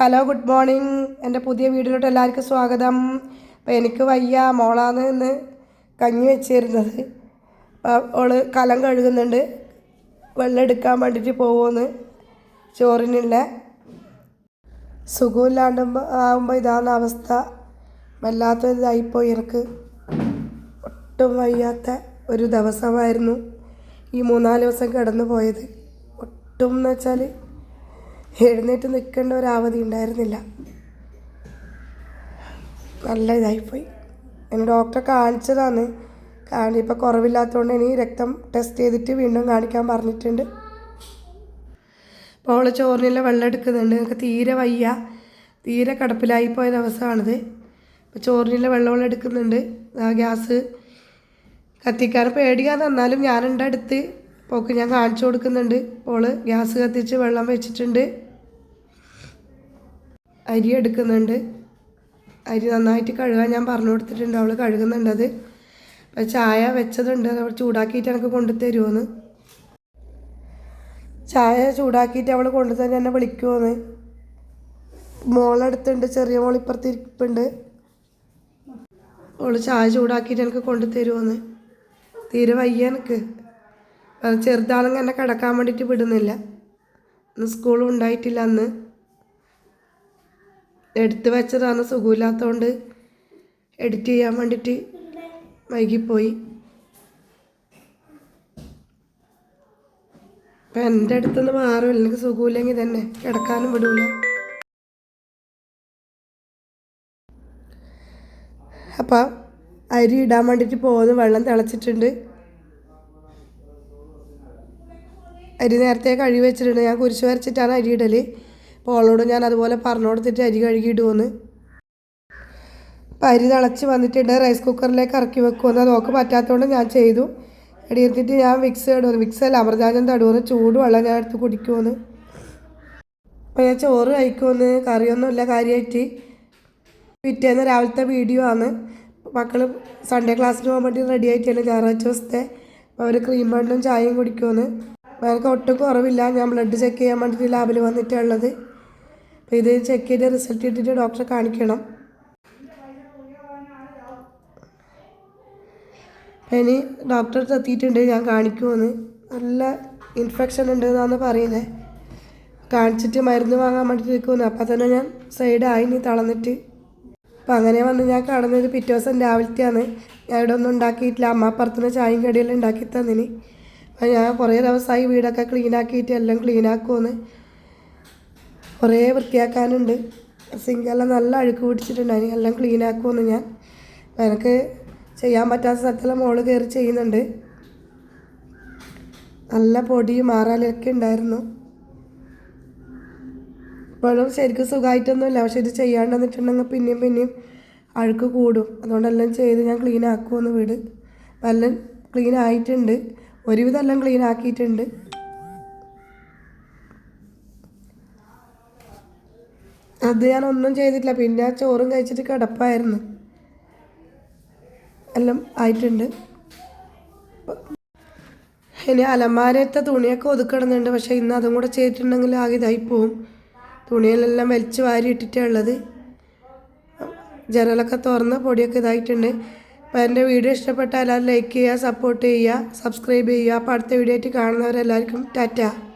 Hello good morning എന്റെ പുതിയ വീഡിയോയിലോട്ട് എല്ലാവർക്കും സ്വാഗതം. അപ്പോൾ എനിക്ക് വയ്യ മോളാന്ന് ഇന്ന് കഞ്ഞി വെച്ചിരുന്നത്. ഓൾ കലം കഴുകുന്നുണ്ട്. വെള്ളം എടുക്കാൻ വേണ്ടിയിട്ട് പോകുമെന്ന് ചോറിനുള്ള സുഖമില്ലാണ്ടുമ്പോൾ ആകുമ്പോൾ ഇതാണ് അവസ്ഥ. വല്ലാത്ത ഇതായിപ്പോയി എനിക്ക്. ഒട്ടും വയ്യാത്ത ഒരു ദിവസമായിരുന്നു ഈ മൂന്നാൽ ദിവസം കിടന്നു പോയത് ഒട്ടും എന്ന് വെച്ചാൽ എഴുന്നേറ്റ് നിൽക്കേണ്ട ഒരു അവധി ഉണ്ടായിരുന്നില്ല. നല്ല ഇതായിപ്പോയി. എന്നെ ഡോക്ടറെ കാണിച്ചതാണ്. കാണി ഇപ്പോൾ കുറവില്ലാത്തതുകൊണ്ട് ഇനി രക്തം ടെസ്റ്റ് ചെയ്തിട്ട് വീണ്ടും കാണിക്കാൻ പറഞ്ഞിട്ടുണ്ട്. അപ്പോൾ അവൾ ചോറിനെല്ലാം വെള്ളം എടുക്കുന്നുണ്ട്. എനിക്ക് തീരെ വയ്യ. തീരെ കടപ്പിലായി പോയ ദിവസമാണിത്. അപ്പോൾ ചോറിനെല്ലാം വെള്ളം എടുക്കുന്നുണ്ട്. ഗ്യാസ് കത്തിക്കാൻ പേടിയാ എന്നാലും ഞാനുണ്ട് അടുത്ത് പോക്ക് ഞാൻ കാണിച്ചു കൊടുക്കുന്നുണ്ട്. അപ്പോൾ ഗ്യാസ് കത്തിച്ച് വെള്ളം വെച്ചിട്ടുണ്ട്. അരി എടുക്കുന്നുണ്ട്. അരി നന്നായിട്ട് കഴുകാൻ ഞാൻ പറഞ്ഞു കൊടുത്തിട്ടുണ്ട്. അവൾ കഴുകുന്നുണ്ട് അത്. ചായ വെച്ചതുണ്ട്. അവൾ ചൂടാക്കിയിട്ട് എനിക്ക് കൊണ്ടു തരുമോന്ന് ചായ ചൂടാക്കിയിട്ട് അവൾ കൊണ്ടു തന്നെ എന്നെ വിളിക്കുമോന്ന് മോളടുത്തുണ്ട്. ചെറിയ മോൾ ഇപ്പുറത്ത് ഇരിപ്പുണ്ട്. അവൾ ചായ ചൂടാക്കിയിട്ട് എനിക്ക് കൊണ്ടു തരുമോന്ന് തീരെ വയ്യ എനിക്ക്. ചെറുതാണെങ്കിൽ എന്നെ കിടക്കാൻ വേണ്ടിയിട്ട് വിടുന്നില്ല. സ്കൂളും ഉണ്ടായിട്ടില്ല അന്ന് എടുത്ത് വെച്ചതാണ് സുഖമില്ലാത്തതുകൊണ്ട് എഡിറ്റ് ചെയ്യാൻ വേണ്ടിയിട്ട് വൈകിപ്പോയി. അപ്പം എന്റെ അടുത്തുനിന്ന് മാറുമില്ല എനിക്ക് സുഖമില്ലെങ്കിൽ തന്നെ കിടക്കാനും വിടൂല. അപ്പം അരി ഇടാൻ വേണ്ടിയിട്ട് പോകുന്നു വെള്ളം തിളച്ചിട്ടുണ്ട്. അരി നേരത്തെ കഴുകി വെച്ചിട്ടുണ്ട്. ഞാൻ കുരിശ് വരച്ചിട്ടാണ് അരി ഇടൽ അപ്പോൾ അവളോട് ഞാൻ അതുപോലെ പറഞ്ഞു കൊടുത്തിട്ട് അരി കഴുകിയിട്ട് പോന്ന് അപ്പോൾ അരി തിളച്ച് വന്നിട്ടുണ്ട്. റൈസ് കുക്കറിലേക്ക് ഇറക്കി വെക്കുമെന്ന് നോക്ക് പറ്റാത്തതുകൊണ്ട് ഞാൻ ചെയ്തു. എടി എടുത്തിട്ട് ഞാൻ വിക്സ് ഇടുമെന്ന് വിക്സ് അല്ല അമൃതാജം തടുമെന്ന് ചൂട് വെള്ളം ഞാൻ എടുത്ത് കുടിക്കുമെന്ന്. അപ്പോൾ ഞാൻ ചോറ് കഴിക്കുമെന്ന്. കറിയൊന്നുമില്ല കാര്യമായിട്ട്. പിറ്റേന്ന് രാവിലത്തെ വീഡിയോ ആണ്. മക്കൾ സൺഡേ ക്ലാസ്സിന് പോകാൻ വേണ്ടി റെഡി ആയിട്ടാണ് ഞായറാഴ്ച ദിവസത്തെ. അവർ ക്രീം ബണ്ണും ചായയും കുടിക്കുമെന്ന്. അവർക്ക് ഒട്ടും കുറവില്ല. ഞാൻ ബ്ലഡ് ചെക്ക് ചെയ്യാൻ വേണ്ടിയിട്ട് ലാബിൽ വന്നിട്ടുള്ളത് അപ്പോൾ ഇത് ചെക്ക് ചെയ്ത് റിസൾട്ട് ഇട്ടിട്ട് ഡോക്ടറെ കാണിക്കണം. അപ്പം ഇനി ഡോക്ടർ എത്തിയിട്ടുണ്ട് ഞാൻ കാണിക്കുമെന്ന് നല്ല ഇൻഫെക്ഷൻ ഉണ്ട് എന്നാണ് പറയുന്നത് കാണിച്ചിട്ട് മരുന്ന് വാങ്ങാൻ വേണ്ടിയിട്ട് നിൽക്കുമെന്ന് അപ്പം തന്നെ ഞാൻ സൈഡായി നീ തളർന്നിട്ട്. അപ്പം അങ്ങനെ വന്ന് ഞാൻ കടന്നത് പിറ്റേ ദിവസം രാവിലത്തെയാണ്. ഞാൻ ഇവിടെ ഒന്നും ഉണ്ടാക്കിയിട്ടില്ല. അമ്മ പുറത്തുനിന്ന് ചായയും കടിയെല്ലാം ഉണ്ടാക്കി തന്നിന്. അപ്പം ഞാൻ കുറേ ദിവസമായി വീടൊക്കെ ക്ലീനാക്കിയിട്ട് എല്ലാം ക്ലീൻ ആക്കുമെന്ന് കുറേ വൃത്തിയാക്കാനുണ്ട്. സിങ്കെല്ലാം നല്ല അഴുക്ക് പിടിച്ചിട്ടുണ്ട്. അതിന് എല്ലാം ക്ലീൻ ആക്കുമെന്ന് ഞാൻ. എനിക്ക് ചെയ്യാൻ പറ്റാത്ത സ്ഥലത്തെല്ലാം മോൾ കയറി ചെയ്യുന്നുണ്ട്. നല്ല പൊടിയും മാറാലൊക്കെ ഉണ്ടായിരുന്നു. ഇപ്പോഴും ശരിക്കും സുഖമായിട്ടൊന്നുമില്ല. പക്ഷെ ഇത് ചെയ്യാണ്ട് വന്നിട്ടുണ്ടെങ്കിൽ പിന്നെയും പിന്നെയും അഴുക്ക് കൂടും. അതുകൊണ്ടെല്ലാം ചെയ്ത് ഞാൻ ക്ലീൻ ആക്കുമെന്ന് വീട്. നല്ല ക്ലീൻ ആയിട്ടുണ്ട്. ഒരുവിധം എല്ലാം ക്ലീൻ ആക്കിയിട്ടുണ്ട്. അത് ഞാൻ ഒന്നും ചെയ്തിട്ടില്ല. പിന്നെ ആ ചോറും കഴിച്ചിട്ട് കിടപ്പായിരുന്നു. എല്ലാം ആയിട്ടുണ്ട്. ഇനി അലമാരത്തെ തുണിയൊക്കെ ഒതുക്കിടുന്നുണ്ട്. പക്ഷേ ഇന്ന് അതും കൂടെ ചെയ്തിട്ടുണ്ടെങ്കിൽ ആകെ ഇതായി പോവും. തുണിയിലെല്ലാം വലിച്ച് വാരി ഇട്ടിട്ടേ ഉള്ളത്. ജനലൊക്കെ തുറന്ന് പൊടിയൊക്കെ ഇതായിട്ടുണ്ട്. അപ്പോൾ എന്റെ വീഡിയോ ഇഷ്ടപ്പെട്ടാൽ എല്ലാവരും ലൈക്ക് ചെയ്യുക സപ്പോർട്ട് ചെയ്യുക സബ്സ്ക്രൈബ് ചെയ്യുക. അപ്പോൾ അടുത്ത വീഡിയോ ആയിട്ട് കാണുന്നവരെല്ലാവർക്കും ടാറ്റ.